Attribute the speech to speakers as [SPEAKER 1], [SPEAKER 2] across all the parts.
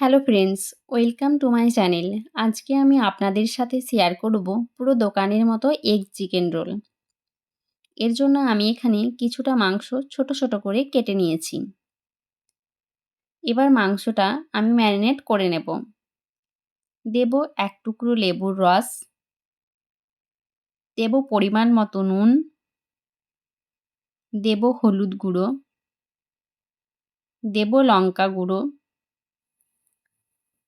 [SPEAKER 1] Hello friends, welcome to my channel. আজকে আমি আপনাদের সাথে শেয়ার করব পুরো দোকানের মতো এগ চিকেন রোল। এর জন্য আমি এখানে কিছুটা মাংস ছোট ছোট করে কেটে নিয়েছি। এবার মাংসটা আমি ম্যারিনেট করে নেব। দেব এক টুকরো লেবুর রস। দেব পরিমাণ মতো নুন। দেব হলুদ গুঁড়ো। দেব লঙ্কা গুঁড়ো।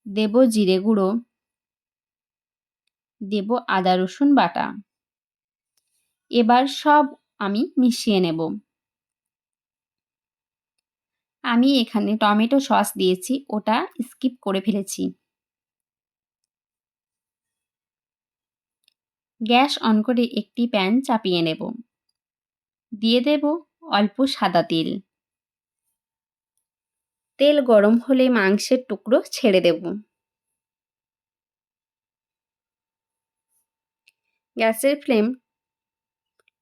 [SPEAKER 1] দেব জিরে গুঁড়ো। দেব আদা রসুন বাটা। এবার সব আমি মিশিয়ে নেব। আমি এখানে টমেটো সস দিয়েছি, ওটা স্কিপ করে ফেলেছি। গ্যাস অন করে একটি প্যান চাপিয়ে নেব। দিয়ে দেব অল্প সাদা তেল। তেল গরম হলে মাংসের টুকরো ছেড়ে দেব। গ্যাসের ফ্লেম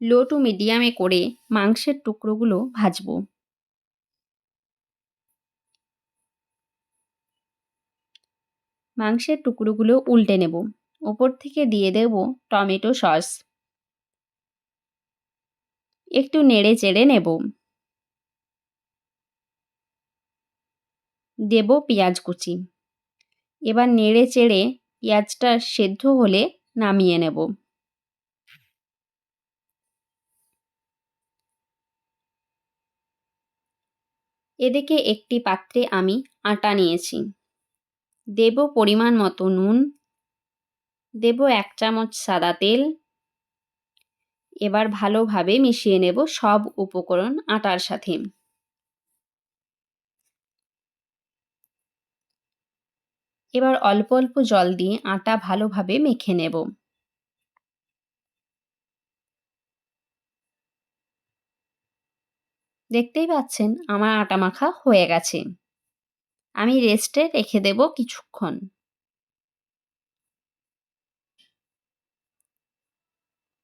[SPEAKER 1] লো টু মিডিয়ামে করে মাংসের টুকরোগুলো ভাজবো। মাংসের টুকরোগুলো উল্টে নেব। ওপর থেকে দিয়ে দেব টমেটো সস। একটু নেড়ে চেড়ে নেব। দেব পেঁয়াজ কুচি। এবার নেড়ে চেড়ে পেঁয়াজটা সেদ্ধ হলে নামিয়ে নেব। এদিকে একটি পাত্রে আমি আটা নিয়েছি। দেব পরিমাণ মতো নুন। দেব এক চামচ সাদা তেল। এবার ভালোভাবে মিশিয়ে নেব সব উপকরণ আটার সাথে। এবার অল্প অল্প জল দিয়ে আটা ভালোভাবে মেখে নেব। দেখতেই পাচ্ছেন, আমার আটা মাখা হয়ে গেছে। আমি রেস্টে রেখে দেব কিছুক্ষণ।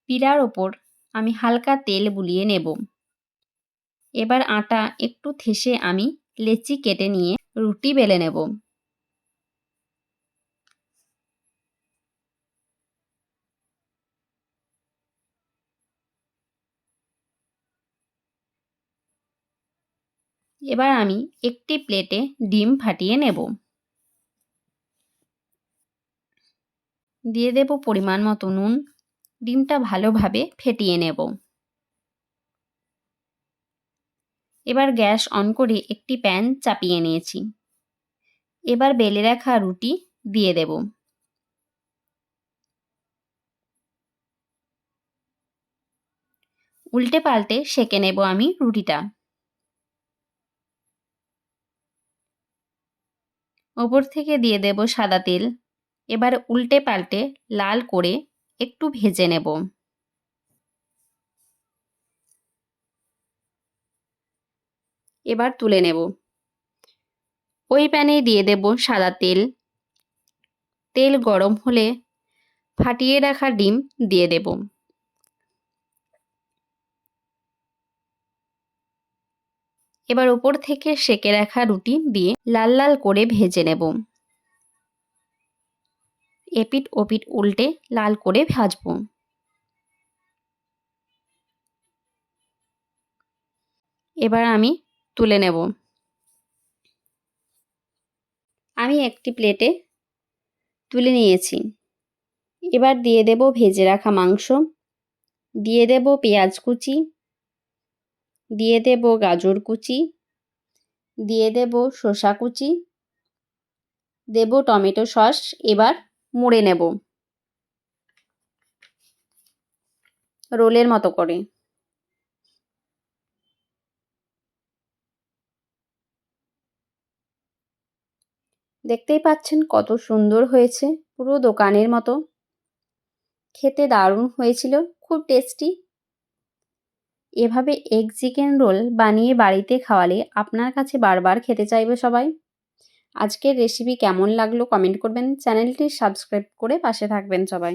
[SPEAKER 1] পিড়ার ওপর আমি হালকা তেল বুলিয়ে নেব। এবার আটা একটু থেসে আমি লেচি কেটে নিয়ে রুটি বেলে নেব। এবার আমি একটি প্লেটে ডিম ফাটিয়ে নেব। দিয়ে দেব পরিমাণ মতো নুন। ডিমটা ভালোভাবে ফেটিয়ে নেব। এবার গ্যাস অন করে একটি প্যান চাপিয়ে নিয়েছি। এবার বেলে রাখা রুটি দিয়ে দেব। উল্টে পাল্টে সেকে নেব আমি রুটিটা। ওপর থেকে দিয়ে দেব সাদা তেল। এবার উল্টে পাল্টে লাল করে একটু ভেজে নেব। এবার তুলে নেব। ওই প্যানে দিয়ে দেব সাদা তেল। তেল গরম হলে ফাটিয়ে রাখা ডিম দিয়ে দেব। এবার ওপর থেকে সেকে রাখা রুটি দিয়ে লাল লাল করে ভেজে নেব। এপিট ওপিট উল্টে লাল করে ভাজব। এবার আমি তুলে নেব। আমি একটি প্লেটে তুলে নিয়েছি। এবার দিয়ে দেব ভেজে রাখা মাংস। দিয়ে দেব পেঁয়াজ কুচি। দিয়ে দেব গাজর কুচি, দিয়ে দেব শসা কুচি, দেব টমেটো সস, এবার মুড়ে নেব। রোলের মতো করে। দেখতেই পাচ্ছেন কত সুন্দর হয়েছে, পুরো দোকানের মতো। খেতে দারুণ হয়েছিল, খুব টেস্টি। এভাবে এগ চিকেন রোল বানিয়ে বাড়িতে খাওয়ালে আপনার কাছে বারবার খেতে চাইবে সবাই? আজকের রেসিপি কেমন লাগল কমেন্ট করবেন চ্যানেলটি সাবস্ক্রাইব করে পাশে থাকবেন সবাই।